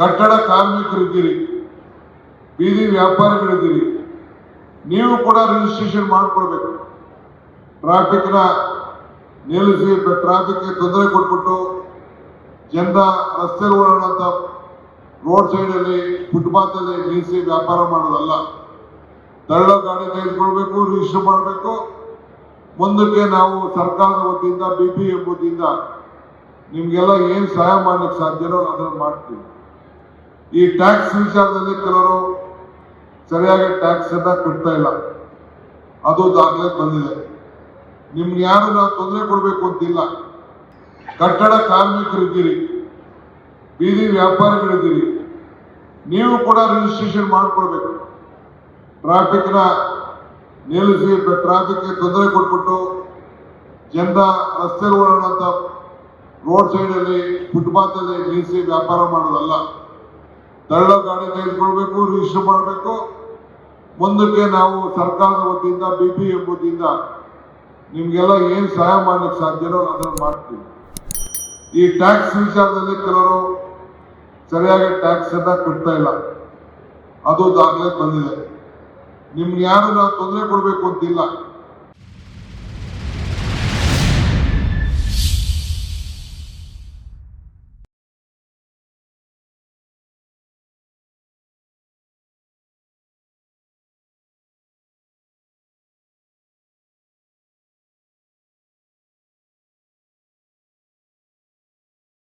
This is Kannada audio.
ಕಟ್ಟಡ ಕಾರ್ಮಿಕರಿದ್ದೀರಿ, ಬೀದಿ ವ್ಯಾಪಾರಿಗಳಿದ್ದೀರಿ, ನೀವು ಕೂಡ ರಿಜಿಸ್ಟ್ರೇಷನ್ ಮಾಡಿಕೊಡ್ಬೇಕು ಟ್ರಾಫಿಕ್ನ ನಿಲ್ಲಿಸಿ ಟ್ರಾಫಿಕ್ಗೆ ತೊಂದರೆ ಕೊಟ್ಬಿಟ್ಟು ಜನ ರಸ್ತೆ ಓಡಾಡುವಂಥ ರೋಡ್ ಸೈಡಲ್ಲಿ ಫುಟ್ಪಾತಲ್ಲಿ ನಿಲ್ಲಿಸಿ ವ್ಯಾಪಾರ ಮಾಡೋದಲ್ಲ. ತಳ್ಳೋ ಗಾಡಿ ತೆಗೆದುಕೊಳ್ಬೇಕು ರಿಜಿಸ್ಟರ್ ಮಾಡಬೇಕು. ಮುಂದಕ್ಕೆ ನಾವು ಸರ್ಕಾರದ ವತಿಯಿಂದ ಬಿ ಪಿ ಎಂ ವತಿಯಿಂದ ನಿಮ್ಗೆಲ್ಲ ಏನ್ ಸಹಾಯ ಮಾಡಲಿಕ್ಕೆ ಸಾಧ್ಯನೋ ಅದನ್ನು ಮಾಡ್ತೀವಿ. ಈ ಟ್ಯಾಕ್ಸ್ ವಿಚಾರದಲ್ಲಿ ಕೆಲವರು ಸರಿಯಾಗಿ ಟ್ಯಾಕ್ಸ್ ಅನ್ನ ಕಟ್ತಾ ಇಲ್ಲ. ಅದು ದಾಖಲೆ ಬಂದಿದೆ. ನಿಮ್ಗೆ ಯಾರು ನಾವು ತೊಂದರೆ ಕೊಡಬೇಕು ಅಂತಿಲ್ಲ. ಕಟ್ಟಡ ಕಾರ್ಮಿಕರಿದ್ದೀರಿ, ಬೀದಿ ವ್ಯಾಪಾರಿಗಳಿದ್ದೀರಿ, ನೀವು ಕೂಡ ರಿಜಿಸ್ಟ್ರೇಷನ್ ಮಾಡಿಕೊಡ್ಬೇಕು ಟ್ರಾಫಿಕ್ನ ನಿಲ್ಲಿಸಿ ಟ್ರಾಫಿಕ್ಗೆ ತೊಂದರೆ ಕೊಟ್ಬಿಟ್ಟು ಜನರ ರಸ್ತೆ ಓಡಾಡುವಂತ ರೋಡ್ ಸೈಡಲ್ಲಿ ಫುಟ್ಪಾತಲ್ಲಿ ನಿಲ್ಲಿಸಿ ವ್ಯಾಪಾರ ಮಾಡೋದಲ್ಲ. ತಳ್ಳೋ ಗಾಡಿ ತೆಗೆದುಕೊಳ್ಬೇಕು ರಿಜಿಸ್ಟರ್ ಮಾಡಬೇಕು. ಮುಂದಕ್ಕೆ ನಾವು ಸರ್ಕಾರದ ವತಿಯಿಂದ ಬಿ ಪಿ ಎಂ ವತಿಯಿಂದ ನಿಮ್ಗೆಲ್ಲ ಏನ್ ಸಹಾಯ ಮಾಡ್ಲಿಕ್ಕೆ ಸಾಧ್ಯನೋ ಅದನ್ನು ಮಾಡ್ತೀವಿ. ಈ ಟ್ಯಾಕ್ಸ್ ವಿಚಾರದಲ್ಲಿ ಕೆಲವರು ಸರಿಯಾಗಿ ಟ್ಯಾಕ್ಸ್ ಅನ್ನ ಕಟ್ತಾ ಇಲ್ಲ. ಅದು ದಾಖಲೆ ಬಂದಿದೆ. ನಿಮ್ಗೆ ಯಾರು ನಾವು ತೊಂದರೆ ಕೊಡಬೇಕು ಅಂತಿಲ್ಲ.